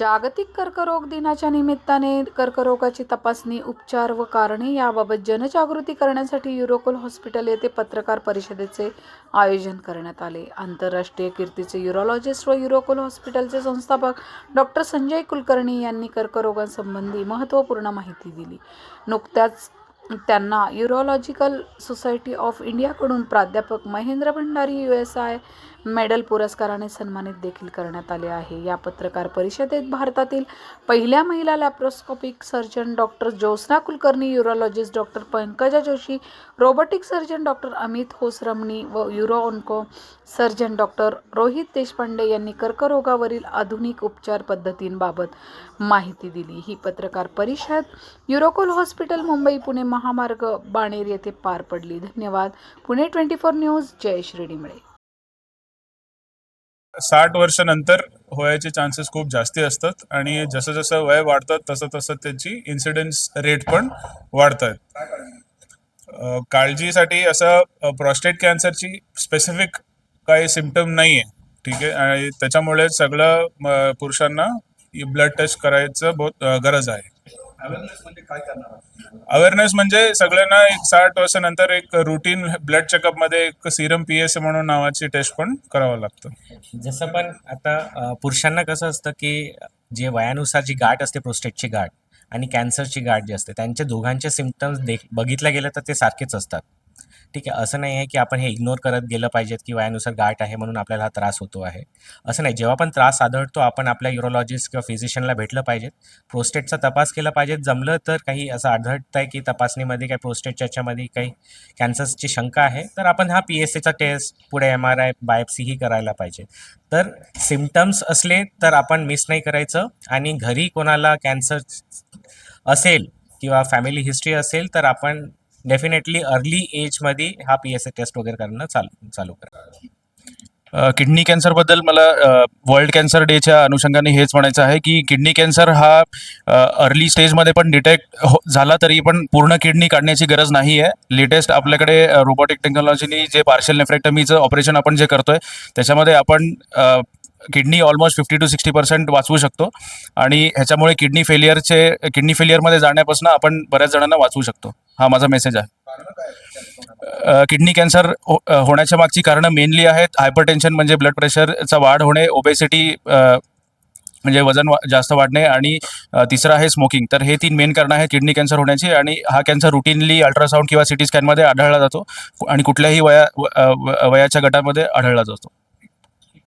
जागतिक कर्करोग दिनाच्या निमित्ताने कर्करोगाची तपासणी उपचार व कारणे याबाबत जनजागृती करण्यासाठी युरोकोल हॉस्पिटल येथे पत्रकार परिषदेचे आयोजन करण्यात आले. आंतरराष्ट्रीय कीर्तीचे युरोलॉजिस्ट व युरोकोल हॉस्पिटलचे संस्थापक डॉक्टर संजय कुलकर्णी यांनी कर्करोगासंबंधी महत्त्वपूर्ण माहिती दिली. नुकत्याच त्यांना युरोलॉजिकल सोसायटी ऑफ इंडियाकडून प्राध्यापक Mahendra Bhandari U S I medal पुरस्काराने सन्मानित देखील करण्यात आले आहे. या पत्रकार परिषदेत भारतातील पहिल्या महिला laparoscopic surgeon doctor Jyotsna Kulkarni urologist doctor Pankaja Joshi robotic surgeon doctor Amit Hosarmani व uro onco surgeon doctor Rohit Deshpande यांनी कर्करोगावरील आधुनिक उपचार पद्धतींबाबत माहिती दिली. ही पत्रकार परिषद युरोकोल हॉस्पिटल मुंबई पुणे महामार्ग बाणेर येथे पार पडली. धन्यवाद. Pune twenty four news. जय श्रीडिमळे साठ वर्षानंतर व्हायचे चान्सेस खूप जास्ती असतात आणि जसं जसं वय वाढतात तसं तसं त्याची इन्सिडेन्स रेट पण वाढतात काळजीसाठी असं प्रॉस्टेट कॅन्सरची स्पेसिफिक काही सिमटम नाही आहे ठीक आहे? आणि त्याच्यामुळे सगळं पुरुषांना ब्लड टेस्ट करायचं बहुत गरज आहे. अवेअरनेस म्हणजे काय करणार आहात? अवेअरनेस म्हणजे सगळ्यांना एक साठ वर्षानंतर एक रुटीन ब्लड चेकअपमध्ये एक सिरम पी एस म्हणून नावाची टेस्ट पण करावं लागतं जसं पण आता पुरुषांना कसं असतं की जे वयानुसार जी गाठ असते प्रोस्टेटची गाठ आणि कॅन्सरची गाठ जी असते त्यांच्या दोघांचे सिमटम्स देख बघितलं गेलं तर ते सारखेच असतात ठीक आहे असं नाही आहे की आपण हे इग्नोर करत गेलं पाहिजेत की वयानुसार गाठ आहे म्हणून आपल्याला हा त्रास होतो आहे. असं नाही जेव्हा पण त्रास आढळतो आपण आपल्या युरोलॉजिस्ट किंवा फिजिशियनला भेटलं पाहिजेत. प्रोस्टेटचा तपास केला पाहिजे जमलं तर काही असं आढळतं आहे की तपासणीमध्ये काही प्रोस्टेटच्या याच्यामध्ये काही कॅन्सरची शंका आहे तर आपण हा पी एस सीचा टेस्ट पुढे एम आर आय बायोप्सीही करायला पाहिजे. तर सिमटम्स असले तर आपण मिस नाही करायचं आणि घरी कोणाला कॅन्सर असेल किंवा फॅमिली हिस्ट्री असेल तर आपण डेफिनेटली अर्ली एजमध्ये हा पी एस ए टेस्ट वगैरे करणं चालू चालू करा. किडनी कॅन्सरबद्दल मला वर्ल्ड कॅन्सर डेच्या अनुषंगाने हेच म्हणायचं आहे की किडनी कॅन्सर हा अर्ली स्टेजमध्ये पण डिटेक्ट हो झाला तरी पण पूर्ण किडनी काढण्याची गरज नाही आहे. लेटेस्ट आपल्याकडे रोबोटिक टेक्नॉलॉजीनी जे पार्शल नेफ्रेक्टमीचं ऑपरेशन आपण जे करतोय त्याच्यामध्ये आपण kidney almost fifty to sixty percent वाचवू शकतो. आणि ह्याच्यामुळे किडनी फेलियरचे किडनी फेलियरमध्ये जाण्यापासून आपण बऱ्याच जणांना वाचवू शकतो. हा माझा मेसेज आहे. किडनी कॅन्सर हो होण्याच्या मागची कारणं मेनली आहेत. हायपरटेन्शन म्हणजे ब्लड प्रेशरचा वाढ होणे ओबेसिटी म्हणजे वजन वा जास्त वाढणे आणि तिसरं आहे स्मोकिंग तर हे तीन मेन कारणं आहेत किडनी कॅन्सर होण्याची आणि हा कॅन्सर रुटीनली अल्ट्रासाऊंड किंवा सिटी स्कॅनमध्ये आढळला जातो आणि कुठल्याही वया व- वयाच्या गटामध्ये आढळला जातो.